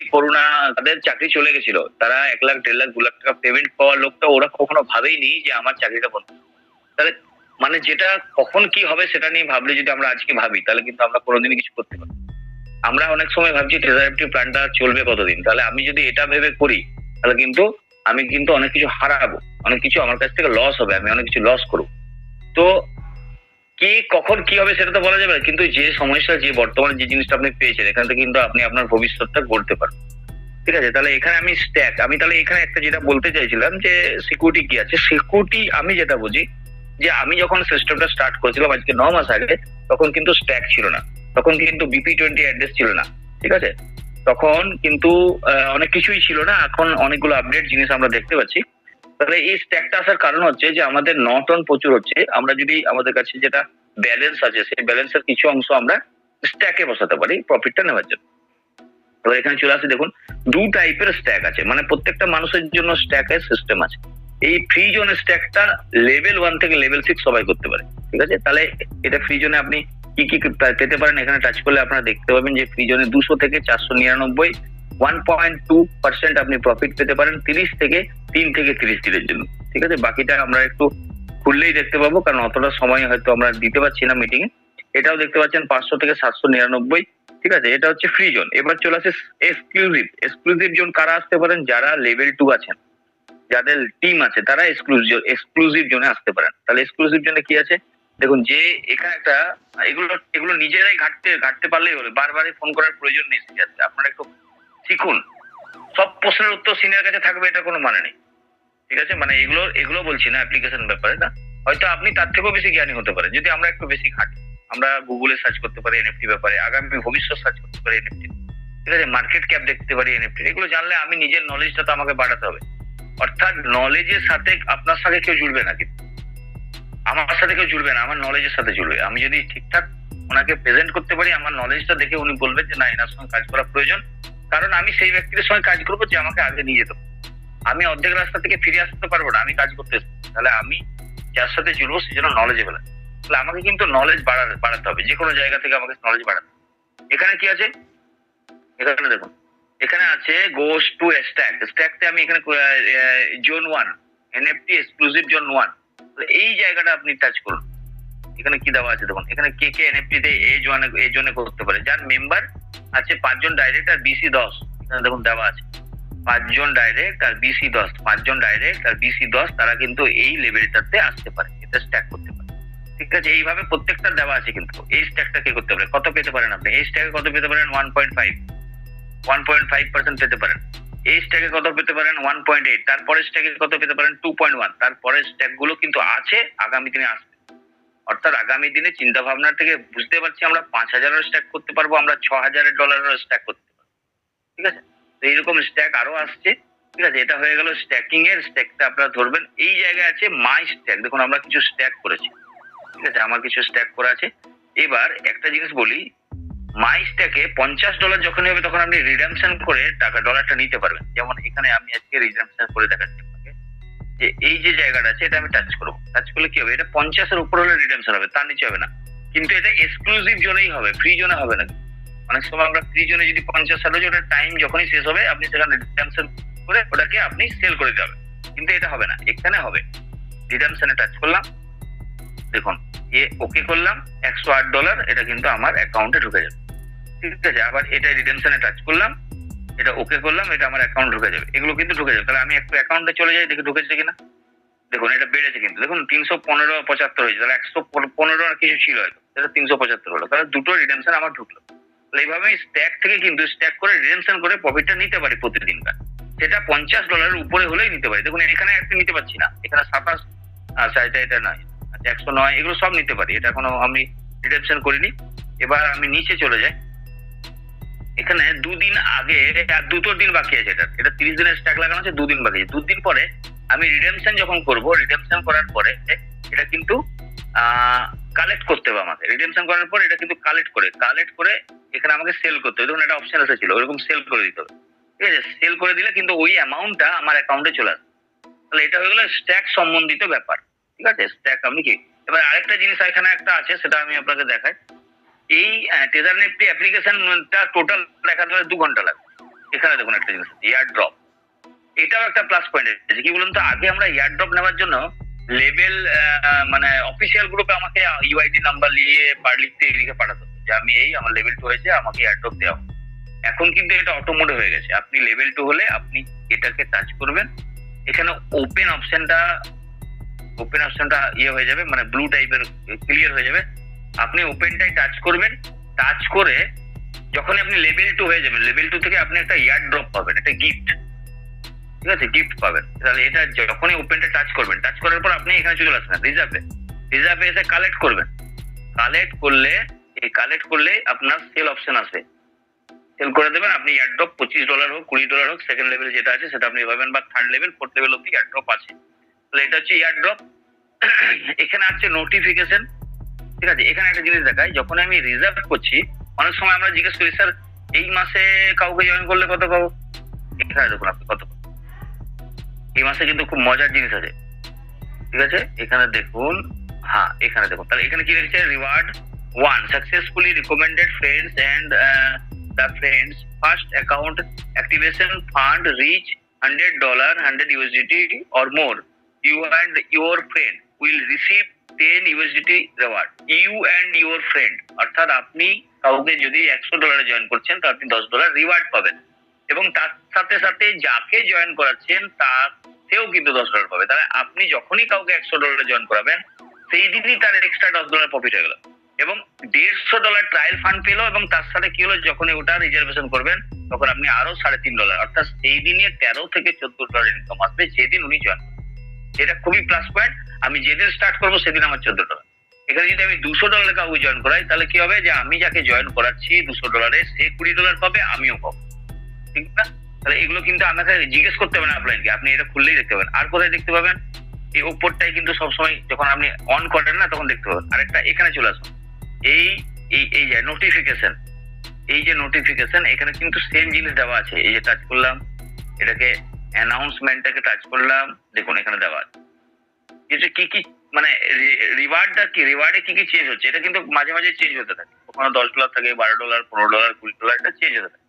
Corona, তাদের চাকরি চলে গেছিল। তারা এক লাখ, দেড় লাখ, দু লাখ টাকা পেমেন্ট পাওয়ার লোকটা ওরা কখনো ভাবেইনি যে আমার চাকরিটা বন্ধ তাহলে মানে যেটা কখন কি হবে সেটা নিয়ে ভাবলে যদি আমরা আজকে ভাবি, তাহলে কিন্তু আমরা কোনোদিনই কিছু করতে পারি আমরা অনেক সময় ভাবছি ট্রেজারিটিভ প্ল্যানটা চলবে কতদিন? তাহলে আমি যদি এটা ভেবে করি, তাহলে কিন্তু আমি কিন্তু অনেক কিছু হারাবো। অনেক কিছু আমার কাছ থেকে লস হবে, আমি অনেক কিছু লস করব। তো কি, কখন কি হবে সেটা তো বলা যাবে না। কিন্তু যে সমস্যা, যে বর্তমানে যে জিনিসটা আপনি পেয়েছেন, এখান থেকে কিন্তু আপনি আপনার ভবিষ্যৎটা গড়তে পারবেন। ঠিক আছে? তাহলে এখানে আমি স্ট্যাক আমি তাহলে এখানে একটা যেটা বলতে চাইছিলাম যে সিকিউরিটি কি আছে? সিকিউরিটি আমি যেটা বুঝি যে আমি যখন সিস্টেমটা স্টার্ট করেছিলাম আজকে ন মাস আগে, তখন কিন্তু স্ট্যাক ছিল না। তখন কিন্তু বিপি টোয়েন্টি অ্যাড্রেস ছিল না। ঠিক আছে? তখন কিন্তু অনেক কিছুই ছিল না। এখন অনেকগুলো আপডেট জিনিস আমরা দেখতে পাচ্ছি। তাহলে এই স্ট্যাকটা আসার কারণ হচ্ছে যে আমাদের নটন প্রচুর হচ্ছে। আমরা যদি আমাদের কাছে যেটা ব্যালেন্স আছে, সেই ব্যালেন্সের কিছু অংশ আমরা স্ট্যাকে বসাতে পারি প্রফিটটা নেওয়ার জন্য। এখানে চলে আসে, দেখুন, দু টাইপের স্ট্যাক আছে। মানে প্রত্যেকটা মানুষের জন্য স্ট্যাকের সিস্টেম আছে। এই ফ্রি জোনের স্ট্যাকটা লেভেল ওয়ান থেকে লেভেল সিক্স সবাই করতে পারে, ঠিক আছে? তাহলে এটা ফ্রি জোনে আপনি কি কি পেতে পারেন? এখানে টাচ করলে আপনারা দেখতে পাবেন যে ফ্রি জোনে দুশো থেকে চারশো নিরানব্বই ওয়ান পয়েন্ট টু পার্সেন্ট আপনি প্রফিট পেতে পারেন, তিরিশ থেকে তিন থেকে তিরিশ দিনের জন্য। ঠিক আছে? বাকিটা আমরা একটু খুললেই দেখতে পাবো, কারণ অতটা সময় হয়তো আমরা দিতে পারছি না মিটিং এটাও দেখতে পাচ্ছেন পাঁচশো থেকে সাতশো নিরানব্বই। ঠিক আছে? এটা হচ্ছে ফ্রি জোন এবার চলে আসে এক্সক্লুসিভ এক্সক্লুসিভ জোন কারা আসতে পারেন? যারা লেভেল টু আছেন। যাদের টিম আছে, তারা এক্সক্লুসিভ এক্সক্লুসিভ জোনে আসতে পারেন। তাহলে এক্সক্লুসিভ জোনে কি আছে? দেখুন, যে এখানে একটা, এগুলো এগুলো নিজেরাই ঘাটতে ঘাটতে পারলেই হলো বারবারই ফোন করার প্রয়োজন নেই আপনারা একটু শিখুন সব প্রশ্নের উত্তর সিনিয়র কাছে থাকবে, এটা কোনো মানে নেই। ঠিক আছে? মানে এগুলো এগুলো বলছি না অ্যাপ্লিকেশন ব্যাপারে, না? হয়তো আপনি তার থেকেও বেশি জ্ঞানী হতে পারেন, যদি আমরা একটু বেশি ঘাটি আমরা গুগলে সার্চ করতে পারি এনএফটি ব্যাপারে, আগামী ভবিষ্যৎ সার্চ করতে পারি এনএফটি ঠিক আছে? মার্কেট ক্যাপ দেখতে পারি এনএফটি এগুলো জানলে আমি নিজের নলেজটা তো আমাকে বাড়াতে হবে। অর্থাৎ নলেজের সাথে আপনার সাথে কেউ জুড়বে না কিন্তু। আমার সাথে কেউ জুড়বে না, আমার নলেজের সাথে জুড়বে। আমি যদি ঠিকঠাক ওনাকে প্রেজেন্ট করতে পারি, আমার নলেজটা দেখে উনি বলবেন যে, না, এনার সঙ্গে কাজ করা প্রয়োজন। কারণ আমি সেই ব্যক্তির সঙ্গে কাজ করব যে আমাকে আগে নিয়ে যেত। আমি অর্ধেক রাস্তা থেকে ফিরে আসতে পারব না, আমি কাজ করতে তাহলে আমি যার সাথে জুড়বো সে যেন নলেজেবল তাহলে আমাকে কিন্তু নলেজ বাড়াতে বাড়াতে হবে। যে কোনো জায়গা থেকে আমাকে নলেজ বাড়াতে। এখানে কি আছে? এখানে দেখুন। এখানে আছে গোস টু স্ট্যাক স্ট্যাকতে আমি এখানে zone one NFT exclusive zone one এই জায়গাটা আপনি টাচ করুন। এখানে কি দেওয়া আছে দেখুন, এখানে কে কে এনএফটি তে এই জোনে এই জোনে করতে পারে। যার মেম্বার আছে পাঁচজন ডাইরেক্ট আর বিসি দশ। এখানে দেখুন দেওয়া আছে। পাঁচজন ডাইরেক্ট আর বিসি দশ। পাঁচজন ডাইরেক্ট আর বিসি দশ, তারা কিন্তু এই লেভেলটাতে আসতে পারে, এটা স্ট্যাক করতে পারে। ঠিক আছে? এইভাবে প্রত্যেকটা দেওয়া আছে কিন্তু। এই স্ট্যাকটা কে করতে পারে? কত পেতে পারেন আপনি? এই স্ট্যাকে কত পেতে পারেন? One point five one point five percent পেতে পারেন। এই স্ট্যাকে কত পেতে পারেন? ওয়ান পয়েন্ট এইট তারপরের স্ট্যাকে কত পেতে পারেন? টু পয়েন্ট ওয়ান তারপরের স্ট্যাকগুলো কিন্তু আছে, আগামী দিনে আসবে। অর্থাৎ আগামী দিনে চিন্তা ভাবনা থেকে বুঝতে পারছি আমরা পাঁচ হাজারের স্ট্যাক করতে পারব, আমরা ছ হাজারের ডলারের স্ট্যাক করতে পারব। ঠিক আছে? তো এইরকম স্ট্যাক আরও আসছে। ঠিক আছে? এটা হয়ে গেল স্ট্যাকিং এর স্ট্যাকটা আপনারা ধরবেন। এই জায়গায় আছে মাই স্ট্যাক দেখুন, আমরা কিছু স্ট্যাক করেছি। ঠিক আছে? আমার কিছু স্ট্যাক করা আছে। এবার একটা জিনিস বলি মাই স্ট্যাকে পঞ্চাশ ডলার যখন হবে, তখন আপনি রিডামশন করে টাকা ডলারটা নিতে পারবেন। যেমন এখানে আমি আজকে রিডামশন করে দেখাচ্ছি। যে এই যে জায়গাটা আছে, এটা আমি টাচ করব। টাচ করলে কি হবে? এটা পঞ্চাশের উপর হলে রিডামশন হবে, তার নিচে হবে না। কিন্তু এটা এক্সক্লুসিভ জোনেই হবে ফ্রি জোনে হবে না। অনেক সময় আমরা ফ্রি জোনে যদি পঞ্চাশ ষাট ওটা টাইম যখনই শেষ হবে, আপনি সেখানে রিডামশন করে ওটাকে আপনি সেল করে দিতে হবে। কিন্তু এটা হবে না, এখানে হবে। রিডামশনে টাচ করলাম। দেখুন, এ ওকে করলাম, একশো আট ডলার এটা কিন্তু আমার অ্যাকাউন্টে ঢুকে যাবে। ঠিক আছে, আবার এটা রিডেমশনে টাচ করলাম। এটা ওকে করলাম, এটা আমার অ্যাকাউন্ট ঢুকে যাবে। এগুলো কিন্তু ঢুকে যাবে। তাহলে আমি একটু অ্যাকাউন্টে চলে যাই, দেখি ঢুকেছে কিনা। দেখুন, এটা বেড়েছে কিন্তু। দেখুন, তিনশো পনেরো, পঁচাত্তর হয়েছে। তাহলে একশো পনেরো আর কিছু ছিল হয়তো। এটা তিনশো পঁচাত্তর হলো। তাহলে দুটো রিডেমশন আমার ঢুকলো। তাহলে এইভাবে আমি স্ট্যাক থেকে কিন্তু স্ট্যাক করে রিডেমশন করে প্রফিটটা নিতে পারি প্রতিদিনকার। সেটা পঞ্চাশ ডলারের উপরে হলেই নিতে পারি। দেখুন, এখানে একটা নিতে পারছি না। এখানে সাতাশ এটা এটা নয়। আচ্ছা একশো নয়, এগুলো সব নিতে পারি। এটা এখনও আমি রিডেমশন করিনি। এবার আমি নিচে চলে যাই। এখানে দুদিন আগে, আর দুটো দিন বাকি আছে এটা। এটা তিরিশ দিনের স্ট্যাক লাগানো আছে, দুদিন বাকি আছে। দুদিন পরে আমি রিডেমশন যখন করব রিডেমশন করার পরে এটা কিন্তু কালেক্ট করতে হবে আমাকে। রিডেমশন করার পর এটা কিন্তু কালেক্ট করে কালেক্ট করে এখানে আমাকে সেল করতে হবে। দেখুন, একটা অপশন এসেছিল ওরকম সেল করে দিতে হবে। ঠিক আছে? সেল করে দিলে কিন্তু ওই অ্যামাউন্টটা আমার অ্যাকাউন্টে চলে আসবে। তাহলে এটা হয়ে গেলো স্ট্যাক সম্বন্ধিত ব্যাপার। ঠিক আছে? স্ট্যাক আমি কি এবার আরেকটা জিনিস এখানে একটা আছে, সেটা আমি আপনাকে দেখাই। এই টেজার নেফটি অ্যাপ্লিকেশনটা টোটাল দেখাতে হলে দু ঘণ্টা লাগবে। এখানে দেখুন একটা জিনিস এয়ার ড্রপ এটাও একটা প্লাস পয়েন্ট আছে। কি বলুন তো, আগে আমরা এয়ার ড্রপ নেওয়ার জন্য লেভেল মানে অফিসিয়াল গ্রুপে আমাকে ইউআইডি নাম্বার নিয়ে লিখতে লিখে পাঠাতো যে আমি এই, আমার লেভেল টু হয়েছে, আমাকে এয়ার ড্রপ দেওয়া এখন কিন্তু এটা অটোমোড হয়ে গেছে। আপনি লেভেল টু হলে আপনি এটাকে টাচ করবেন। এখানে ওপেন অপশনটা ওপেন অপশনটা ইয়ে হয়ে যাবে মানে ব্লু টাইপের ক্লিয়ার হয়ে যাবে। আপনি ওপেনটাই টাচ করবেন টাচ করে যখন আপনি লেভেল টু হয়ে যাবেন লেভেল টু থেকে আপনি একটা ইয়ার ড্রপ পাবেন, একটা গিফট ঠিক আছে? গিফট পাবেন। তাহলে এটা যখনই ওপেনটা টাচ করবেন টাচ করার পর আপনি এখানে চলে আসবেন রিজার্ভে রিজার্ভে এসে কালেক্ট করবেন। কালেক্ট করলে, এই কালেক্ট করলে আপনার সেল অপশন আসে সেল করে দেবেন, আপনি এয়ারড্রপ পঁচিশ ডলার হোক, কুড়ি ডলার হোক সেকেন্ড লেভেল যেটা আছে সেটা আপনি পাবেন, বা থার্ড লেভেল ফোর্থ লেভেল অব্দি এয়ারড্রপ আছে। তাহলে এটা হচ্ছে এয়ারড্রপ এখানে আছে নোটিফিকেশন ঠিক আছে, এখানে একটা জিনিস দেখায় যখন আমি রিজার্ভ করছি, অনেক সময় আমরা জিজ্ঞেস করি, স্যার, এই মাসে কাউকে জয়েন করলে কত পাবো? এখানে দেখুন আপনি কত এই মাসে কিন্তু খুব মজার জিনিস আছে। ঠিক আছে? এখানে দেখুন হ্যাঁ এখানে দেখুন। তাহলে এখানে কি লিখেছে reward one successfully recommended friends and the friends first account activation fund reach hundred dollar hundred USDT or more you and your friend will receive ten USDT reward you and your friend অর্থাৎ আপনি কাউকে যদি একশো ডলারে join করছেন তো আপনি দশ ডলার রিওয়ার্ড পাবেন। এবং তার সাথে সাথে যাকে জয়েন করাচ্ছেন, তাকেও কিন্তু দশ ডলার পাবে। তাহলে আপনি যখনই কাউকে একশো ডলারে জয়েন করাবেন, সেই দিনই তার এক্সট্রা দশ ডলার প্রফিট হয়ে গেল। এবং দেড়শো ডলার ট্রায়াল ফান্ড পেল, এবং তার সাথে কি হলো, যখনই ওটা রিজার্ভেশন করবেন, তখন আপনি আরও সাড়ে তিন ডলার অর্থাৎ সেই দিনে তেরো থেকে চোদ্দ ডলার ইনকাম আসবে, যেদিন উনি জয়েন এটা খুবই প্লাস পয়েন্ট আমি যেদিন স্টার্ট করব সেদিন আমার চোদ্দ ডলার এখানে যদি আমি দুশো ডলারে কাউকে জয়েন করাই, তাহলে কি হবে? যে আমি যাকে জয়েন করাচ্ছি, দুশো ডলারে সে কুড়ি ডলার পাবে, আমিও পাবো। ঠিক না? তাহলে এগুলো কিন্তু আমাকে জিজ্ঞেস করতে হবে না আপনাকে আপনি এটা খুললেই দেখতে পাবেন। আর কোথায় দেখতে পাবেন? এই ওপরটাই কিন্তু সবসময় যখন আপনি অন করেন না, তখন দেখতে পাবেন। আরেকটা এখানে চলে আসুন। এই এই এই যে নোটিফিকেশন এই যে নোটিফিকেশন এখানে কিন্তু সেম জিনিস দেওয়া আছে। এই যে টাচ করলাম, এটাকে অ্যানাউন্সমেন্টটাকে টাচ করলাম, দেখুন এখানে দেওয়া আছে। এটা কি কি মানে রিওয়ার্ডটা কি রিওয়ার্ডে কি কি চেঞ্জ হচ্ছে, এটা কিন্তু মাঝে মাঝে চেঞ্জ হতে থাকে। কখনো দশ ডলার থাকে, বারো ডলার পনেরো ডলার কুড়ি ডলার এটা চেঞ্জ হতে থাকে।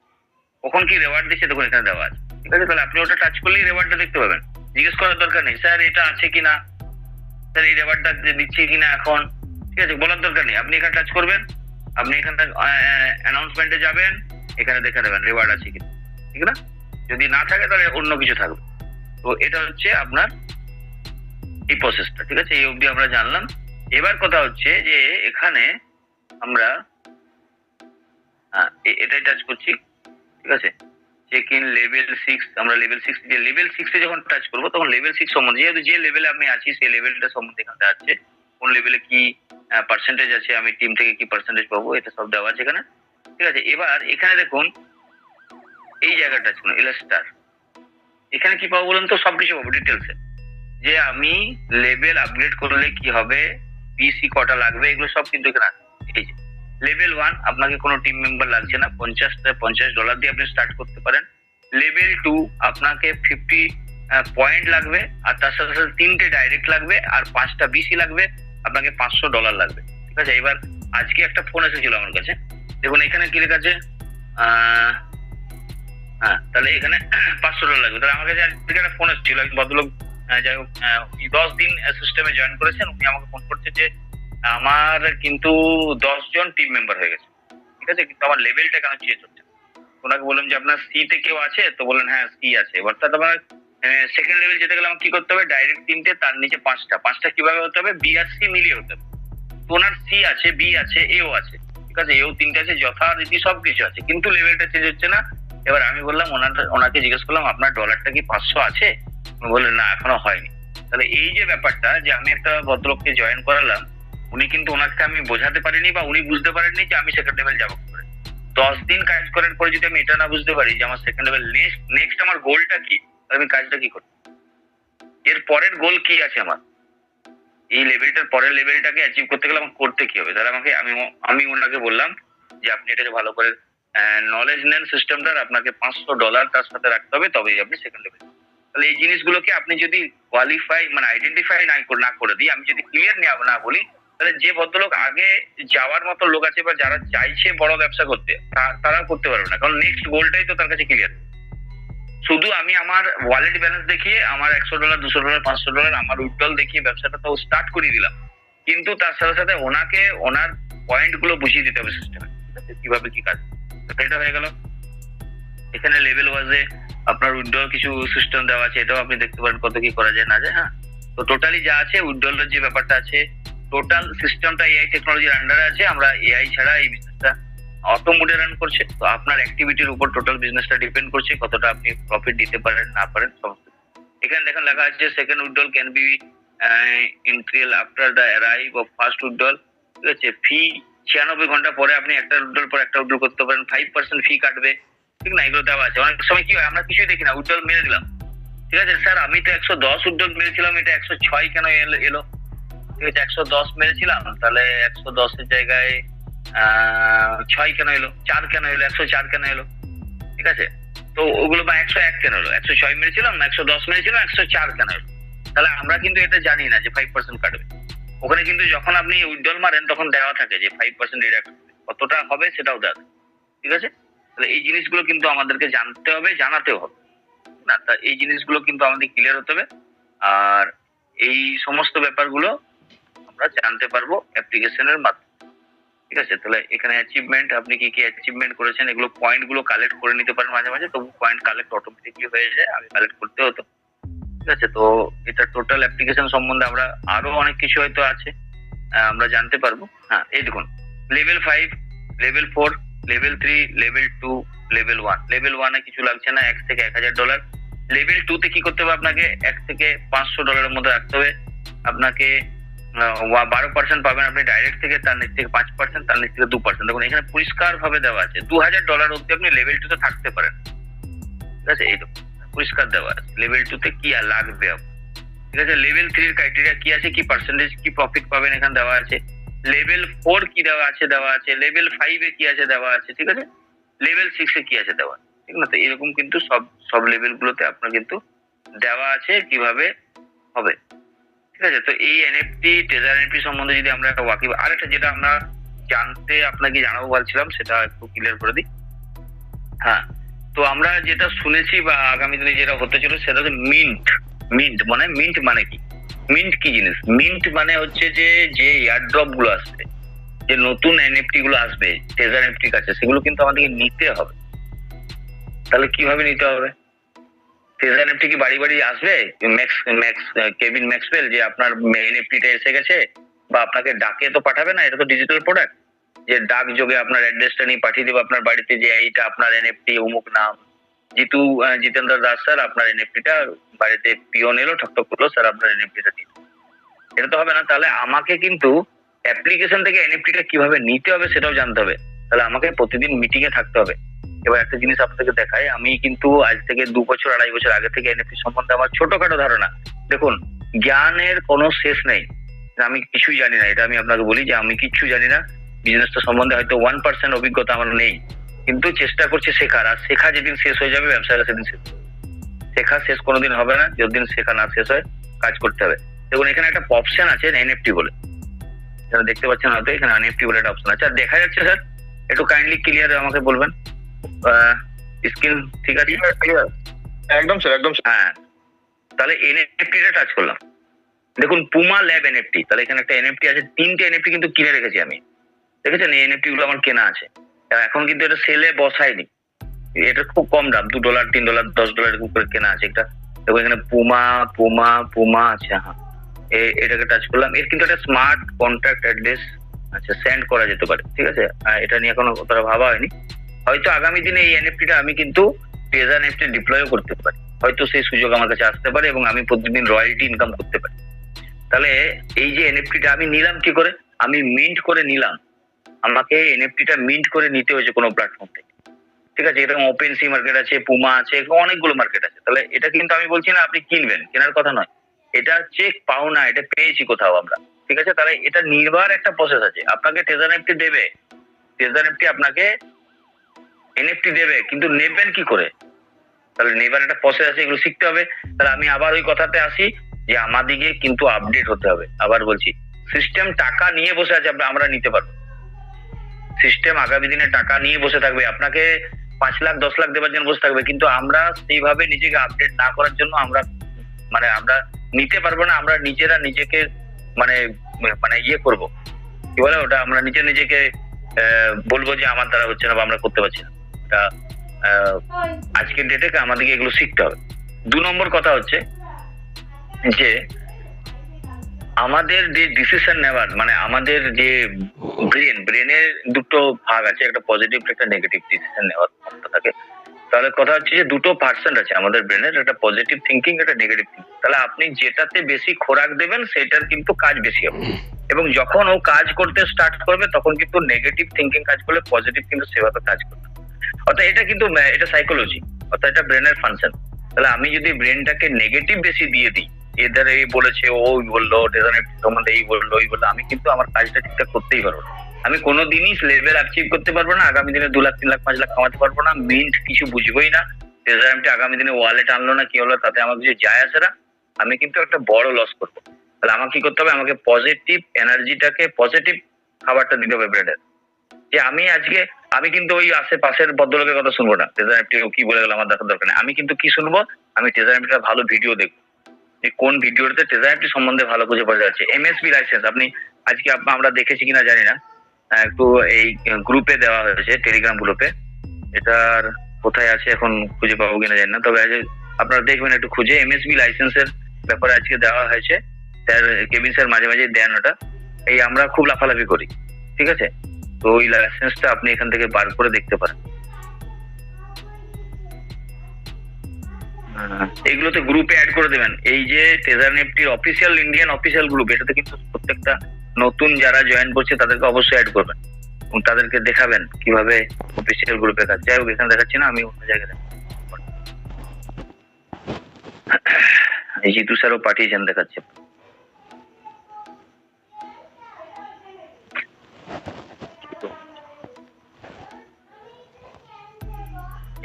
কখন কি রেওয়ার্ড দিচ্ছে দেখুন এখানে দেওয়া আছে। ঠিক আছে, তাহলে আপনি ওটা টাচ করলেই রিওয়ার্ডটা দেখতে পাবেন। জিজ্ঞেস করার দরকার নেই, স্যার, এটা আছে কিনা? স্যার, এই রিওয়ার্ডটা দিচ্ছে কিনা এখন? ঠিক আছে, বলার দরকার নেই, আপনি এখানে টাচ করবেন, আপনি এখানে অ্যানাউন্সমেন্টে যাবেন, এখানে দেখে নেবেন রেওয়ার্ড আছে কিনা। ঠিক না? যদি না থাকে তাহলে অন্য কিছু থাকবে। তো এটা হচ্ছে আপনার এই প্রসেসটা ঠিক আছে? এই অবধি আমরা জানলাম। এবার কথা হচ্ছে যে এখানে আমরা হ্যাঁ এটাই টাচ করছি, ঠিক আছে? চেক ইন লেভেল সিক্স আমরা লেভেল সিক্স যে লেভেল সিক্সে যখন টাচ করব, তখন লেভেল সিক্স সম্বন্ধে, যেহেতু যে লেভেলে আমি আছি, সেই লেভেলটা সম্বন্ধে এখানে আছে কোন লেভেলে কি পার্সেন্টেজ আছে, আমি টিম থেকে কি পার্সেন্টেজ পাবো, এটা সব দেওয়া আছে এখানে, ঠিক আছে? এবার এখানে দেখুন, এই জায়গাটা করুন এলাস্টার এখানে কি পাবো বলুন তো? সব কিছু পাবো ডিটেলসে যে আমি লেভেল আপগ্রেড করলে কি হবে? পিসি কটা লাগবে? এগুলো সব কিন্তু এখানে এই লেভেল ওয়ান আপনাকে কোনো টিম মেম্বার লাগছে না। পঞ্চাশ পঞ্চাশ ডলার দিয়ে আপনি স্টার্ট করতে পারেন। লেভেল টু আপনাকে ফিফটি পয়েন্ট লাগবে। আর তার সাথে সাথে তিনটে ডাইরেক্ট লাগবে। আর পাঁচটা বিসি লাগবে। আপনাকে পাঁচশো ডলার লাগবে। ঠিক আছে? এবার আজকে একটা ফোন এসেছিল আমার কাছে। দেখুন, এখানে কি লেখা আছে? হ্যাঁ তাহলে এখানে পাঁচশো ডলার লাগবে। তাহলে আমার কাছে একটা ফোন এসেছিল। এক ভদ্রলোক যাই হোক উনি দশ দিন সিস্টেমে জয়েন করেছেন। উনি আমাকে ফোন করছে যে, আমার কিন্তু দশ জন টিম মেম্বার হয়ে গেছে। ঠিক আছে? কিন্তু আমার লেভেলটা কেন চেঞ্জ হচ্ছে? ওনাকে বললাম যে, আপনার সি তে কেউ আছে? তো বললেন হ্যাঁ সি আছে। অর্থাৎ আমার সেকেন্ড লেভেল যেতে গেলে আমার কি করতে হবে? ডাইরেক্ট তিনটে তার নিচে পাঁচটা। পাঁচটা কীভাবে হতে হবে? বি আর সি মিলিয়ে হতে হবে। ওনার সি আছে বি আছে এও আছে। ঠিক আছে? এও তিনটে আছে, যথারীতি সব কিছু আছে। কিন্তু লেভেলটা চেঞ্জ হচ্ছে না। এবার আমি বললাম, ওনার, ওনাকে জিজ্ঞেস করলাম, আপনার ডলারটা কি পাঁচশো আছে? বললেন, না, এখনও হয়নি। তাহলে এই যে ব্যাপারটা যে আমি একটা ভদ্রলোককে জয়েন করালাম, উনি কিন্তু ওনাকে আমি বোঝাতে পারিনি বা উনি বুঝতে পারেননি যে আমি সেকেন্ড লেভেল যাব করে দশ দিন কাজ করার পরে যদি আমি এটা না বুঝতে পারি যে আমার সেকেন্ড লেভেল নেক্সট নেক্সট আমার গোলটা কি আমি কাজটা কি করব? এর পরের গোল কি আছে আমার? এই লেভেলটার পরের লেভেলটাকে অ্যাচিভ করতে গেলে আমাকে করতে কি হবে? তাহলে আমাকে আমি আমি ওনাকে বললাম যে, আপনি এটাকে ভালো করে নলেজ নেন সিস্টেমটার আপনাকে পাঁচশো ডলার তার সাথে রাখতে হবে, তবেই আপনি সেকেন্ড লেভেল তাহলে এই জিনিসগুলোকে আপনি যদি কোয়ালিফাই মানে আইডেন্টিফাই না করে- না করে দিই, আমি যদি ক্লিয়ার না বলি, তাহলে যে ভদ্রলোক আগে যাওয়ার মতো লোক আছে বা যারা চাইছে বড় ব্যবসা করতে তারা করতে পারবে না। কারণ নেক্সট গোলটাই তো তার কাছে ক্লিয়ার শুধু আমি আমার ওয়ালেট ব্যালেন্স দেখিয়ে, আমার একশো ডলার দুশো ডলার পাঁচশো ডলার আমার উইথড্রল দেখিয়ে ব্যবসাটা তো স্টার্ট করিয়ে দিলাম। কিন্তু তার সাথে সাথে ওনাকে, ওনার পয়েন্টগুলো বুঝিয়ে দিতে হবে সিস্টেমে কীভাবে কি কাজ? এটা হয়ে গেল। এখানে লেভেল ওয়াইজে আপনার উইথড্রল কিছু সিস্টেম দেওয়া আছে, এটাও আপনি দেখতে পারেন কত কি করা যায়, না যায় হ্যাঁ? তো টোটালি যা আছে উইথড্রলের যে ব্যাপারটা আছে টোটাল সিস্টেমটা এআই টেকনোলজির আন্ডারে আছে, আমরা এআই ছাড়া এই বিজনেসটা অটো মোডে রান করছে। তো আপনার অ্যাক্টিভিটির উপর টোটাল বিজনেসটা ডিপেন্ড করছে, কতটা আপনি প্রফিট দিতে পারেন, না পারেন, সমস্ত এখানে দেখেন লেখা আছে second withdrawal can be increased after the arrive of first withdrawal ঠিক আছে? ফি ছিয়ানব্বই ঘণ্টা পরে আপনি একটা উইথড্রল পর একটা উইথড্রল করতে পারেন ফাইভ পার্সেন্ট ফি কাটবে। ঠিক না এগুলো দেওয়া আছে। অনেক সময় কি হয়, আমরা কিছুই দেখি না উইথড্রল মেরে দিলাম। ঠিক আছে? স্যার, আমি তো একশো দশ উইথড্রল মেরেছিলাম, এটা একশো ছয় কেন এলো- ঠিক আছে, একশো দশ মেরেছিলাম, তাহলে একশো দশের জায়গায় ছয় কেন এলো? চার কেন এলো? একশো চার কেন এলো? ঠিক আছে? তো ওগুলো বা একশো এক কেন এলো? একশো ছয় মেরেছিলাম না, একশো দশ মেরেছিলাম, একশো চার কেন এলো? তাহলে আমরা কিন্তু এটা জানি না যে ফাইভ পার্সেন্ট কাটবে। ওখানে কিন্তু যখন আপনি উইথড্রল মারেন, তখন দেওয়া থাকে যে ফাইভ পার্সেন্ট ডিডাক্ট কতটা হবে সেটাও দেওয়া ঠিক আছে? তাহলে এই জিনিসগুলো কিন্তু আমাদেরকে জানতে হবে, জানাতেও হবে। না, তা এই জিনিসগুলো কিন্তু আমাদের ক্লিয়ার হতে হবে। আর এই সমস্ত ব্যাপারগুলো আমরা জানতে পারব অ্যাপ্লিকেশনের মাধ্যমে। ঠিক আছে? তাহলে এখানে অ্যাচিভমেন্ট আপনি কি কি অ্যাচিভমেন্ট করেছেন, এগুলো পয়েন্টগুলো কালেক্ট করে নিতে পারেন মাঝে মাঝে। তবু পয়েন্ট কালেক্ট অটোমেটিকলি হয়ে যায়, আগে কালেক্ট করতে হতো। ঠিক আছে? তো এটা টোটাল অ্যাপ্লিকেশন সম্বন্ধে আমরা আরও অনেক কিছু হয়তো আছে আমরা জানতে পারব। হ্যাঁ এই দেখুন। Level five level four level three level two level one level ওয়ানে কিছু লাগছে না, এক থেকে এক হাজার ডলার লেভেল টু তে কি করতে হবে আপনাকে? এক থেকে পাঁচশো ডলারের মধ্যে রাখতে হবে। আপনাকে বারো পার্সেন্ট পাবেন আপনি ডাইরেক্ট থেকে, তার নিচ থেকে পাঁচ পার্সেন্ট তার নিচ থেকে দু পার্সেন্ট দেখুন, এখানে পরিষ্কার ভাবে দেওয়া আছে। দু হাজার ডলার অব্দি আপনি লেভেল টু তে থাকতে পারেন। ঠিক আছে? এই পরিষ্কার দেওয়া আছে। লেভেল টু তে কি আর লাগবে? ঠিক আছে? লেভেল থ্রির ক্রাইটেরিয়া কি আছে? কি পার্সেন্টেজ কি প্রফিট পাবেন এখানে দেওয়া আছে? লেভেল ফোর কি দেওয়া আছে দেওয়া আছে। লেভেল ফাইভে কি আছে, দেওয়া আছে, ঠিক আছে? লেভেল সিক্সে কি আছে, দেওয়া ঠিক না? তো এরকম কিন্তু সব সব লেভেল গুলোতে আপনার কিন্তু দেওয়া আছে কীভাবে হবে, ঠিক আছে? তো এই এনএফটি ট্রেজার এনএফটি সম্বন্ধে যদি আমরা একটা ওয়াকিব, আরেকটা যেটা আমরা জানতে আপনাকে জানাব বলছিলাম, সেটা একটু ক্লিয়ার করে দিই। হ্যাঁ তো আমরা যেটা শুনেছি বা আগামী দিনে যেটা হতে চলে সেটা হচ্ছে মিন্ট মিন্ট মানে মিন্ট মানে কি? মিন্ট কি জিনিস? মিন্ট মানে হচ্ছে যে যে এয়ারড্রপগুলো আসবে, যে নতুন এনএফটি গুলো আসবে ট্রেজার এনএফটির কাছে, সেগুলো কিন্তু আমাদেরকে নিতে হবে। তাহলে কীভাবে নিতে হবে? ট্রেজার এনএফটি কি বাড়ি বাড়ি আসবে? ম্যাক্স ম্যাক্স কেভিন ম্যাক্সওয়েল যে আপনার এনএফটিটা এসে গেছে, বা আপনাকে ডাকে তো পাঠাবে না, এটা তো ডিজিটাল প্রোডাক্ট যে ডাক যোগে আপনার অ্যাড্রেসটা নিয়ে পাঠিয়ে দেবে আপনার বাড়িতে যে, এইটা আপনার এনএফটি অমুক নাম। জিতু জিতেন্দ্র দাস স্যার, আপনার এনএফটিটা বাড়িতে পিওন এলো ঠকঠক করল, স্যার আপনার এনএফটিটা দিন এটা তো হবে না, তাহলে আমাকে কিন্তু অ্যাপ্লিকেশন থেকে এনএফটিটা কীভাবে নিতে হবে সেটাও জানতে হবে। তাহলে আমাকে প্রতিদিন মিটিং এ থাকতে হবে। এবার একটা জিনিস আপনাকে দেখাই, আমি কিন্তু আজ থেকে দু বছর, আড়াই বছর আগে থেকে এনএফটি সম্বন্ধে আমার ছোটখাটো ধারণা। দেখুন, জ্ঞানের কোনো শেষ নেই। আমি কিছুই জানি না, এটা আমি আপনাকে বলি যে আমি কিচ্ছু জানি না। বিজনেসটা সম্বন্ধে হয়তো ওয়ান পার্সেন্ট অভিজ্ঞতা আমার নেই। কিন্তু চেষ্টা করছি শেখার। আর শেখা যেদিন শেষ হয়ে যাবে ব্যবসাটা সেদিন শেষ শেখা শেষ কোনোদিন হবে না যতদিন শেখা না শেষ হয় কাজ করতে হবে। দেখুন এখানে একটা অপশন আছে এনএফটি বলে। যারা দেখতে পাচ্ছেন হয়তো এখানে এনএফটি বলে একটা অপশন আছে। আর দেখা যাচ্ছে স্যার একটু কাইন্ডলি ক্লিয়ার আমাকে বলবেন। স্ক্রিন ঠিক আছে? একদম স্যার একদম হ্যাঁ। তাহলে এনএফটিটা টাচ করলাম। দেখুন পুমা ল্যাব এনএফটি তাহলে এখানে একটা এনএফটি আছে। তিনটে এনএফটি কিন্তু কিনে রেখেছি আমি। দেখেছেন? এই এনএফটি গুলো আমার কেনা আছে। এখন কিন্তু এটা সেলে বসায়নি। এটা খুব কম দাম, দু ডলার তিন ডলার দশ ডলার এরকম করে কেনা আছে। এটা দেখো এখানে পুমা পুমা পুমা আছে হ্যাঁ। এটাকে টাচ করলাম। এর কিন্তু একটা স্মার্ট কন্ট্যাক্ট অ্যাড্রেস আচ্ছা সেন্ড করা যেতে পারে, ঠিক আছে? এটা নিয়ে এখনও অতটা ভাবা হয়নি। হয়তো আগামী দিনে এই এনএফটিটা আমি কিন্তু ট্রেজার এনএফটি ডিপ্লয়ও করতে পারি। হয়তো সেই সুযোগ আমার কাছে আসতে পারে এবং আমি প্রতিদিন রয়্যালটি ইনকাম করতে পারি। তাহলে এই যে এনএফটিটা আমি নিলাম কি করে? আমি মিন্ট করে নিলাম। আমাকে এনএফটিটা মিন্ট করে নিতে হয়েছে কোনো প্ল্যাটফর্ম থেকে। ঠিক আছে? এরকম ওপেন সি মার্কেট আছে পুমা আছে অনেকগুলো মার্কেট আছে। তাহলে এটা কিন্তু আমি বলছি না আপনি কিনবেন, কেনার কথা নয়। এটা চেক পাও না, এটা পেয়েছি কোথাও আমরা। ঠিক আছে? তাহলে এটা নির্বার একটা প্রসেস আছে। আপনাকে ট্রেজার এফটি দেবে। ট্রেজার এনএফটি আপনাকে এনএফটি দেবে, কিন্তু নেবেন কি করে? তাহলে নেবার একটা প্রসেস আছে, এগুলো শিখতে হবে। তাহলে আমি আবার ওই কথাতে আসি যে আমাদিকে কিন্তু আপডেট হতে হবে। আবার বলছি সিস্টেম টাকা নিয়ে বসে আছে, আমরা নিতে পারব সিস্টেম আগামী দিনে টাকা নিয়ে বসে থাকবে। আপনাকে পাঁচ লাখ, দশ লাখ দেওয়ার জন্য বসে থাকবে। কিন্তু আমরা সেইভাবে নিজেকে আপডেট না করার জন্য আমরা মানে আমরা নিতে পারব না। আমরা নিজেরা নিজেকে মানে মানে ইয়ে করব। কি বলে ওটা? আমরা নিজে নিজেকে বলব যে আমার দ্বারা হচ্ছে না বা আমরা করতে পারছি না। এটা আজকের ডেটে আমাদেরকে এগুলো শিখতে হবে। দু নম্বর কথা হচ্ছে যে আমাদের যে ডিসিশন নেওয়ার মানে আমাদের যে ব্রেন ব্রেনের দুটো ভাগ আছে, একটা পজিটিভ একটা নেগেটিভ ডিসিশন নেওয়ার ক্ষমতা থাকে তাহলে কথা হচ্ছে যে দুটো পার্সেন্ট আছে আমাদের ব্রেনের একটা পজিটিভ থিঙ্কিং একটা নেগেটিভ থিঙ্কিং তাহলে আপনি যেটাতে বেশি খোরাক দেবেন, সেটার কিন্তু কাজ বেশি হবে। এবং যখন ও কাজ করতে স্টার্ট করবে, তখন কিন্তু নেগেটিভ থিঙ্কিং কাজ করলে পজিটিভ কিন্তু সেভাবে কাজ করবে। অর্থাৎ এটা কিন্তু, এটা সাইকোলজি অর্থাৎ এটা ব্রেনের ফাংশন তাহলে আমি যদি ব্রেনটাকে নেগেটিভ বেশি দিয়ে দিই এদের এই বলেছে ওই বলল সম্বন্ধে এই বলল, ওই বলল। আমি কিন্তু আমার কাজটা ঠিকঠাক করতেই পারব আমি কোনোদিনই লেভেল অ্যাচিভ করতে পারব না, আগামী দিনে দু লাখ, তিন লাখ, পাঁচ লাখ কামাতে পারব না মিন্ট কিছু বুঝবোই না। ডেজার্টটি আগামী দিনে ওয়ালেট আনলো না, কি হলো, তাতে আমার কিছু যায় আসে না। আমি কিন্তু একটা বড় লস করব। তাহলে আমাকে কি করতে হবে? আমাকে পজিটিভ এনার্জিটাকে পজিটিভ খাবারটা দিতে হবে ব্রেনের যে আমি আজকে, আমি কিন্তু ওই আশেপাশের ভদ্রলোকের কথা শুনব না। ট্রেজার কি বলে গেল, আমার দেখার দরকার নেই। আমি কিন্তু কি শুনব? আমি ট্রেজার ভালো ভিডিও দেখব। যে কোন ভিডিওতে ট্রেজার সম্বন্ধে ভালো বুঝে পাওয়া যাচ্ছে। এমএসবি লাইসেন্স আপনি আজকে আমরা দেখেছি কিনা জানি না। একটু এই গ্রুপে দেওয়া হয়েছে টেলিগ্রাম গ্রুপে এটার কোথায় আছে এখন খুঁজে পাবো কিনা জানি না। তবে আপনারা দেখবেন একটু খুঁজে। এমএসবি লাইসেন্সের ব্যাপারে আজকে দেওয়া হয়েছে। স্যার কেবিন স্যার মাঝে মাঝে দেন ওটা। এই আমরা খুব লাফালাফি করি। ঠিক আছে? তো ওই লাইসেন্সটা আপনি এখান থেকে বার করে দেখতে পারেন। এগুলোতে গ্রুপে অ্যাড করে দেবেন। এই যে ট্রেজার নেফটির অফিসিয়াল ইন্ডিয়ান অফিসিয়াল গ্রুপ এটাতে কিন্তু প্রত্যেকটা নতুন যারা জয়েন করছে, তাদেরকে অবশ্যই অ্যাড করবেন। এবং তাদেরকে দেখাবেন কীভাবে অফিসিয়াল গ্রুপে কাজ। যাই হোক, এখানে দেখাচ্ছি না, আমি অন্য জায়গায় জিতু স্যারও পাঠিয়েছেন, দেখাচ্ছে।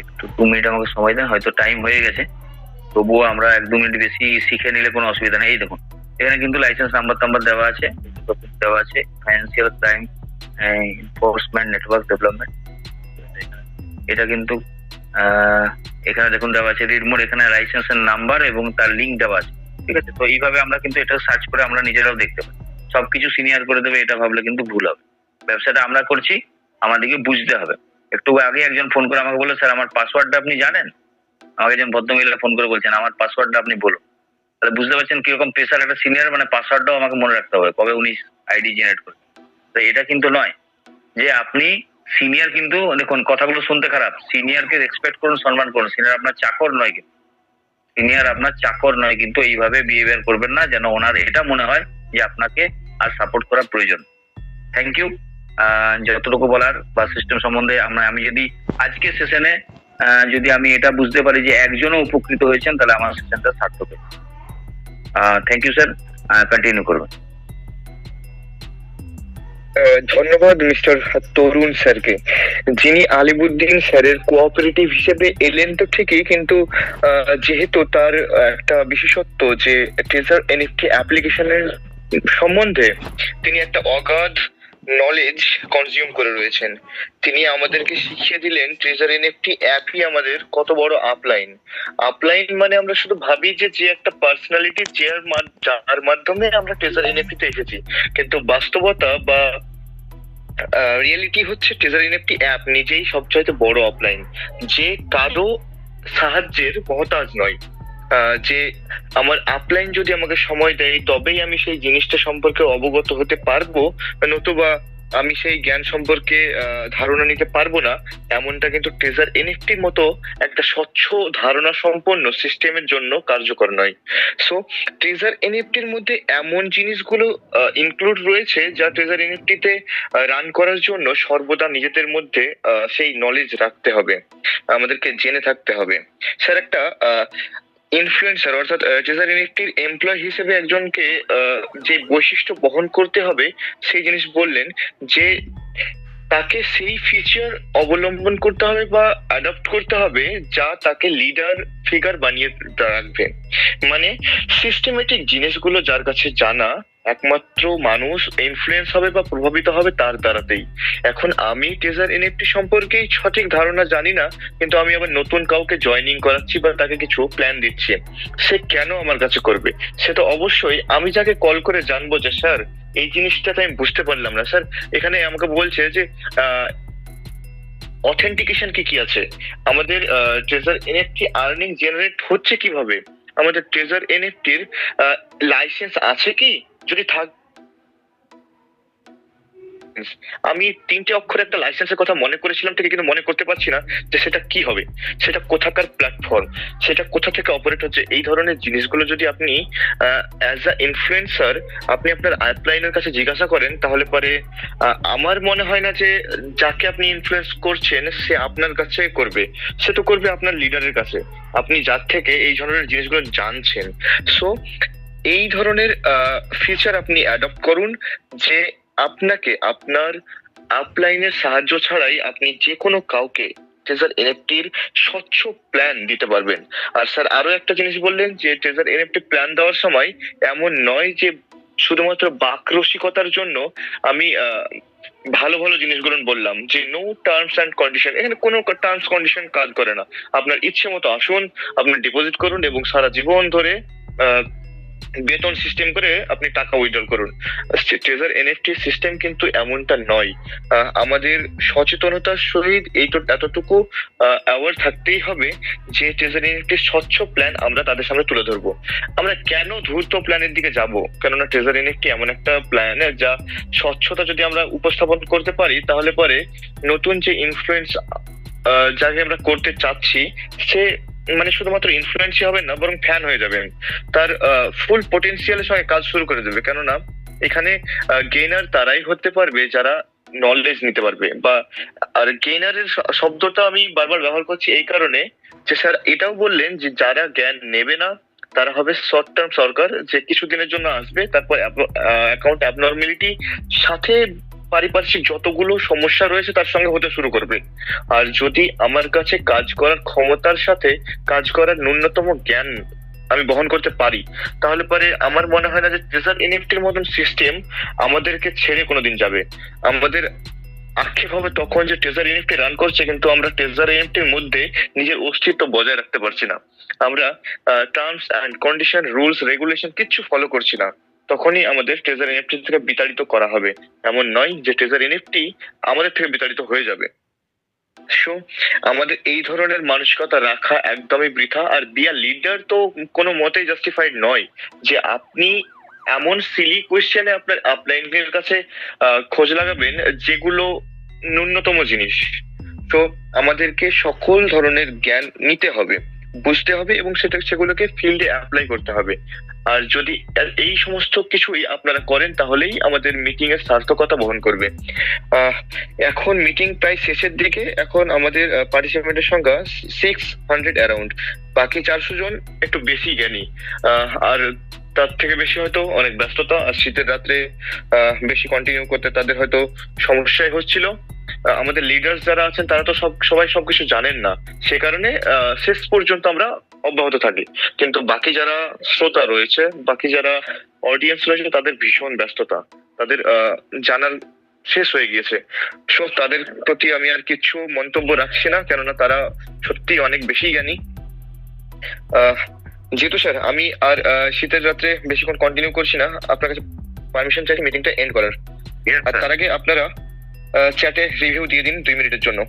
একটু, দু মিনিট আমাকে সময় দেন, হয়তো টাইম হয়ে গেছে। তবুও আমরা এক দু মিনিট বেশি শিখে নিলে কোনো অসুবিধা নেই। এই দেখুন, এখানে কিন্তু লাইসেন্স নাম্বার টাম্বার দেওয়া আছে দেওয়া আছে financial crime enforcement network development এটা কিন্তু এখানে দেখুন দেওয়া আছে রিড মোড এখানে লাইসেন্সের নাম্বার এবং তার লিঙ্ক দেওয়া আছে, ঠিক আছে? তো এইভাবে আমরা কিন্তু এটা সার্চ করে আমরা নিজেরাও দেখতে পাই। সবকিছু সিনিয়র করে দেবে, এটা ভাবলে কিন্তু ভুল হবে। ব্যবসাটা আমরা করছি, আমাদেরকে বুঝতে হবে। একটু আগে একজন ফোন করে আমাকে বলল, স্যার, আমার পাসওয়ার্ডটা আপনি জানেন? আমাকে একজন ভদ্রমহিলা ফোন করে বলছেন, আমার পাসওয়ার্ডটা আপনি বলুন। তাহলে বুঝতে পারছেন কীরকম প্রেশার একটা সিনিয়র মানে পাসওয়ার্ডটাও আমাকে মনে রাখতে হবে, কবে উনি আইডি জেনারেট করে তো এটা কিন্তু নয়, যে আপনি সিনিয়র কিন্তু, দেখুন, কথাগুলো শুনতে খারাপ সিনিয়রকে রেসপেক্ট করুন, সম্মান করুন সিনিয়র আপনার চাকর নয় কিন্তু। সিনিয়র আপনার চাকর নয় কিন্তু এইভাবে বিহেভিয়ার করবেন না, যেন ওনার এটা মনে হয় যে আপনাকে আর সাপোর্ট করা প্রয়োজন। থ্যাংক ইউ যতটুকু বলার বা সিস্টেম সম্বন্ধে আমরা, আমি যদি আজকে সেশনে যদি আমি এটা বুঝতে পারি যে একজনও উপকৃত হয়েছেন, তাহলে আমার সেশনটা সার্থক থ্যাংক ইউ স্যার কন্টিনিউ করবেন ধন্যবাদ মিস্টার তরুণ স্যারকে। যিনি আলিবুদ্দিন স্যারের কোঅপারেটিভ হিসেবে এলেন তো ঠিকই, কিন্তু যেহেতু তার একটা বিশেষত্ব যে ট্রেজার এনএফটি অ্যাপ্লিকেশনের সম্বন্ধে তিনি একটা অগাধ নলেজ কনজিউম করে রয়েছেন। তিনি আমাদেরকে শিখিয়ে দিলেন ট্রেজার এনএফটি অ্যাপই আমাদের কত বড় আপলাইন আপলাইন মানে আমরা শুধু ভাবি যে যে একটা পার্সোনালিটি মাধ- যার মাধ্যমে আমরা ট্রেজার এনএফটিতে এসেছি। কিন্তু বাস্তবতা বা রিয়েলিটি হচ্ছে ট্রেজার একটি অ্যাপ নিজেই সবচাইতে বড় অফলাইন যে কারও সাহায্যের মহতাজ নয়। যে আমার আপলাইন যদি আমাকে সময় দেয়, তবেই আমি সেই জিনিসটা সম্পর্কে অবগত হতে পারব নতুবা আমি সেই জ্ঞান সম্পর্কে ধারণা নিতে পারব না। এমনটা কিন্তু ট্রেজার এনএফটির মতো একটা স্বচ্ছ ধারণা সম্পন্ন সিস্টেমের জন্য কার্যকর নয়। সো ট্রেজার এনএফটির মধ্যে এমন জিনিসগুলো ইনক্লুড রয়েছে যা ট্রেজার এনএফটিতে রান করার জন্য সর্বদা নিজেদের মধ্যে সেই নলেজ রাখতে হবে, আমাদেরকে জেনে থাকতে হবে। স্যার একটা ইনফ্লুয়েন্সার অর্থাৎ ট্রেজার এনএফটির এমপ্লয় হিসেবে একজনকে যে বৈশিষ্ট্য বহন করতে হবে, সেই জিনিস বললেন যে তাকে সেই ফিচার অবলম্বন করতে হবে বা অ্যাডাপ্ট করতে হবে যা তাকে লিডার ফিগার বানিয়ে রাখবে। মানে সিস্টেমেটিক জিনিসগুলো যার কাছে জানা একমাত্র মানুষ ইনফ্লুয়েন্স হবে বা প্রভাবিত হবে তার দ্বারাতেই। এখন আমি টেজার এনএফটি সম্পর্কেই সঠিক ধারণা জানি না, কিন্তু আমি আবার নতুন কাউকে জয়েনিং করাচ্ছি বা তাকে কিছু প্ল্যান দিচ্ছি। সে কেন আমার কাছে করবে? সে তো অবশ্যই আমি যাকে কল করে জানব যে, স্যার, এই জিনিসটা আমি বুঝতে পারলাম না। স্যার, এখানে আমাকে বলছে যে অথেন্টিকেশন কি কি আছে? আমাদের ট্রেজার এনএফটি আর্নিং জেনারেট হচ্ছে কীভাবে? আমাদের ট্রেজার এনএফটির লাইসেন্স আছে কি? যদি থাক। আমি তিনটে অক্ষরে একটা লাইসেন্সের কথা মনে করেছিলাম ঠিক কিন্তু মনে করতে পারছি না যে সেটা কি হবে। সেটা কোথাকার প্ল্যাটফর্ম সেটা কোথা থেকে অপারেট হচ্ছে? এই ধরনের জিনিসগুলো যদি আপনি অ্যাজ আ ইনফ্লুয়েন্সার আপনি আপনার আপলাইনের কাছে জিজ্ঞাসা করেন, তাহলে পরে আমার মনে হয় না যে যাকে আপনি ইনফ্লুয়েন্স করছেন সে আপনার কাছে করবে। সে তো করবে আপনার লিডারের কাছে। আপনি যার থেকে এই ধরনের জিনিসগুলো জানছেন। সো এই ধরনের ফিচার আপনি অ্যাডপ্ট করুন যে আপনাকে আপনার আপলাইনের সাহায্য ছাড়াই আপনি যে কোনো কাউকে ট্রেজার এনএফটির স্বচ্ছ প্ল্যান দিতে পারবেন। আর স্যার আরও একটা জিনিস বললেন যে ট্রেজার এনএফটি প্ল্যান দেওয়ার সময় এমন নয় যে শুধুমাত্র বাকরসিকতার জন্য আমি ভালো ভালো জিনিসগুলো বললাম যে নো টার্মস অ্যান্ড কন্ডিশন এখানে কোনো টার্মস কন্ডিশন কাজ করে না। আপনার ইচ্ছে মতো আসুন, আপনি ডিপোজিট করুন এবং সারা জীবন ধরে বেতন সিস্টেম করে আপনি টাকা উইথড্র করুন। ট্রেজার এনএফটি সিস্টেম কিন্তু এমনটা নয়। আমাদের সচেতনতার সহিত এই তো এতটুকু অ্যাওয়ার থাকতেই হবে যে ট্রেজার এনএফটির স্বচ্ছ প্ল্যান আমরা তাদের সামনে তুলে ধরবো। আমরা কেন ধূর্ত প্ল্যানের দিকে যাব? কেননা ট্রেজার এনএফটি এমন একটা প্ল্যান যা স্বচ্ছতা যদি আমরা উপস্থাপন করতে পারি, তাহলে পরে নতুন যে ইনফ্লুয়েন্স যাকে আমরা করতে চাচ্ছি, সে মানে শুধুমাত্র ইনফ্লুয়েন্সই হবে না, বরং ফ্যান হয়ে যাবেন তার ফুল পটেনশিয়ালের সঙ্গে কাজ শুরু করে দেবে। কেননা, এখানে গেইনার তারাই হতে পারবে যারা নলেজ নিতে পারবে। বা, আর গেইনারের শব্দটা আমি বারবার ব্যবহার করছি এই কারণে যে, স্যার, এটাও বললেন যে, যারা জ্ঞান নেবে না, তারা হবে শর্ট টার্ম সরকার যে, কিছুদিনের জন্য আসবে, তারপর অ্যাকাউন্ট অ্যাবনর্মালিটি সাথে পারিপার্শ্বিক যতগুলো সমস্যা রয়েছে তার সঙ্গে হতে শুরু করবে। আর যদি আমার কাছে কাজ করার ক্ষমতার সাথে কাজ করার ন্যূনতম জ্ঞান আমি বহন করতে পারি, তাহলে পরে আমার মনে হয় না যে ট্রেজার এনএফটির মতন সিস্টেম আমাদেরকে ছেড়ে কোনোদিন যাবে। আমাদের আক্ষেপ হবে তখন যে ট্রেজার এনএফটি রান করছে কিন্তু আমরা ট্রেজার এনএফটির মধ্যে নিজের অস্তিত্ব বজায় রাখতে পারছি না। আমরা terms and condition rules regulation কিচ্ছু ফলো করছি না। তখনই আমাদের ট্রেজার এনএফটি থেকে বিতাড়িত করা হবে। এমন নয় যে ট্রেজার এনএফটি আমাদের থেকে বিতাড়িত হয়ে যাবে। সো আমাদের এই ধরনের মানসিকতা রাখা একদমই বৃথা আর বিয়া লিডার তো কোনো মতেই জাস্টিফাইড নয় যে আপনি এমন সিলি কোয়েশ্চেনে আপনার আপলাইনের কাছে খোঁজ লাগাবেন যেগুলো ন্যূনতম জিনিস। তো আমাদেরকে সকল ধরনের জ্ঞান নিতে হবে। বুঝতে হবে এবং সেটা, সেগুলোকে ফিল্ডে অ্যাপ্লাই করতে হবে। আর যদি এই সমস্ত কিছুই আপনারা করেন, তাহলেই আমাদের মিটিং এর সার্থকতা বহন করবে। এখন মিটিং প্রায় শেষের দিকে, এখন আমাদের পার্টিসিপেন্টের সংখ্যা সিক্স হান্ড্রেড অ্যারাউন্ড বাকি চারশো জন একটু বেশি জ্ঞানী। আর তার থেকে বেশি হয়তো অনেক ব্যস্ততা, আর শীতের রাত্রে বেশি কন্টিনিউ করতে তাদের হয়তো সমস্যাই হচ্ছিল। আমাদের লিডার্স যারা আছেন তারা তো সব সবাই সবকিছু জানেন না। সে কারণে শেষ পর্যন্ত আমরা অব্যাহত থাকি। কিন্তু বাকি যারা শ্রোতা রয়েছে বাকি যারা অডিয়েন্স রয়েছে তাদের ভীষণ ব্যস্ততা। তাদের জানার শেষ হয়ে গিয়েছে। সো তাদের প্রতি আমি আর কিছু মন্তব্য রাখছি না কেননা তারা সত্যি অনেক বেশি জ্ঞানী। আহ, যেহেতু স্যার আমি আর শীতের রাত্রে বেশিক্ষণ কন্টিনিউ করছি না। আপনার কাছে পারমিশন চাইছি মিটিংটা এন্ড করার। আর তার আগে আপনারা চ্যাটে রিভিউ দিয়ে দিন দুই মিনিটের জন্য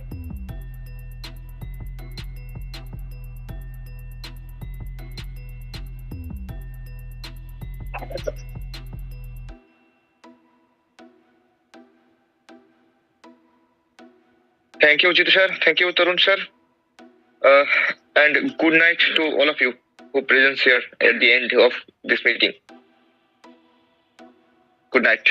you, Jitu sir. Thank you, Tarun sir. Uh, and good night to all of you who present here at the end of this meeting. Good night.